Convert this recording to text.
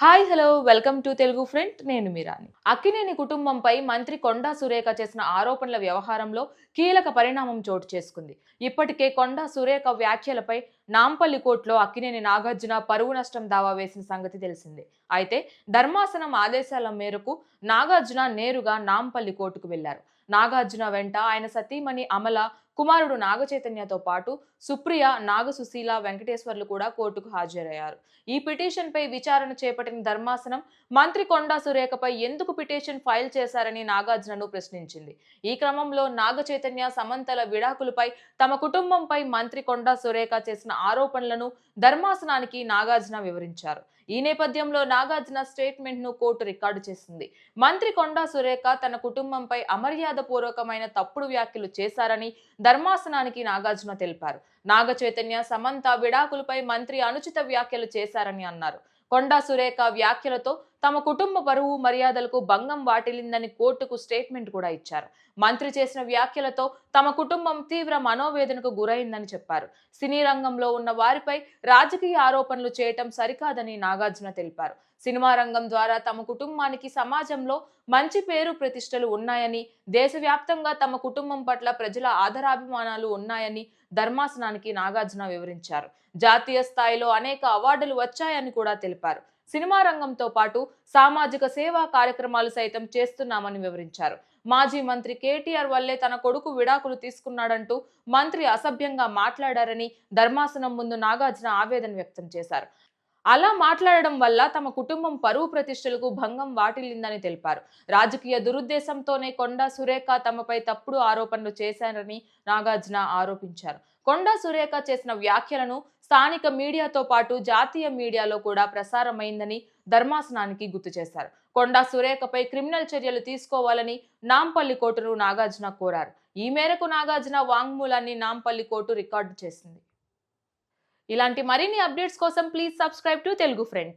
Hi hello welcome to Telugu friend. నేను మీరాని అక్కినేని కుటుంబంపై మంత్రి కొండా సురేఖ చేసిన ఆరోపణల వ్యవహారంలో కీలక పరిణామం చోటు చేసుకుంది. ఇప్పటికే కొండా సురేఖ వ్యాఖ్యలపై నాంపల్లి కోర్టులో అక్కినేని నాగార్జున పరువు నష్టం దావా వేసిన సంగతి తెలిసిందే. అయితే ధర్మాసనం ఆదేశాల మేరకు నాగార్జున నేరుగా నాంపల్లి కోర్టుకు వెళ్ళారు నాగార్జున వెంట ఆయన సతీమణి అమల కుమారుడు నాగచైతన్యతో పాటు సుప్రియ నాగసుశీల వెంకటేశ్వర్లు కూడా కోర్టుకు హాజరయ్యారు. ఈ పిటిషన్పై విచారణ చేపట్టిన ధర్మాసనం మంత్రి కొండా సురేఖపై ఎందుకు పిటిషన్ ఫైల్ చేశారని నాగార్జునను ప్రశ్నించింది. ఈ క్రమంలో నాగచైతన్య సమంతల విడాకులపై తమ కుటుంబంపై మంత్రి కొండా సురేఖ చేసిన ఆరోపణలను ధర్మాసనానికి నాగార్జున వివరించారు. ఈ నేపథ్యంలో నాగార్జున స్టేట్మెంట్ను కోర్టు రికార్డు చేసింది. మంత్రి కొండా సురేఖ తన కుటుంబంపై అమర్యాద పూర్వకమైన తప్పుడు వ్యాఖ్యలు చేశారని ధర్మాసనానికి నాగార్జున తెలిపారు. నాగ చైతన్య సమంత విడాకులపై మంత్రి అనుచిత వ్యాఖ్యలు చేశారని అన్నారు. కొండా సురేఖ వ్యాఖ్యలతో తమ కుటుంబ పరువు మర్యాదలకు భంగం వాటిల్లిందని కోర్టుకు స్టేట్మెంట్ కూడా ఇచ్చారు. మంత్రి చేసిన వ్యాఖ్యలతో తమ కుటుంబం తీవ్ర మనోవేదనకు గురైందని చెప్పారు. సినీ రంగంలో ఉన్న వారిపై రాజకీయ ఆరోపణలు చేయటం సరికాదని నాగార్జున తెలిపారు. సినిమా రంగం ద్వారా తమ కుటుంబానికి సమాజంలో మంచి పేరు ప్రతిష్టలు ఉన్నాయని దేశవ్యాప్తంగా తమ కుటుంబం పట్ల ప్రజల ఆదరాభిమానాలు ఉన్నాయని ధర్మాసనానికి నాగార్జున వివరించారు. జాతీయ స్థాయిలో అనేక అవార్డులు వచ్చాయని కూడా తెలిపారు. సినిమా రంగంతో పాటు సామాజిక సేవా కార్యక్రమాలు సైతం చేస్తున్నామని వివరించారు. మాజీ మంత్రి కేటీఆర్ వల్లే తన కొడుకు విడాకులు తీసుకున్నాడంటూ మంత్రి అసభ్యంగా మాట్లాడారని ధర్మాసనం ముందు నాగార్జున ఆవేదన వ్యక్తం చేశారు. అలా మాట్లాడడం వల్ల తమ కుటుంబం పరువు ప్రతిష్టలకు భంగం వాటిల్లిందని తెలిపారు. రాజకీయ దురుద్దేశంతోనే కొండా సురేఖ తమపై తప్పుడు ఆరోపణలు చేశారని నాగార్జున ఆరోపించారు. కొండా సురేఖ చేసిన వ్యాఖ్యలను స్థానిక మీడియాతో పాటు జాతీయ మీడియాలో కూడా ప్రసారమైందని ధర్మాసనానికి గుర్తు చేశారు. కొండా సురేఖపై క్రిమినల్ చర్యలు తీసుకోవాలని నాంపల్లి కోర్టును నాగార్జున కోరారు. ఈ మేరకు నాగార్జున వాంగ్మూలాన్ని నాంపల్లి కోర్టు రికార్డు చేసింది. ఇలాంటి మరిన్ని అప్డేట్స్ కోసం please subscribe to Telugu friend.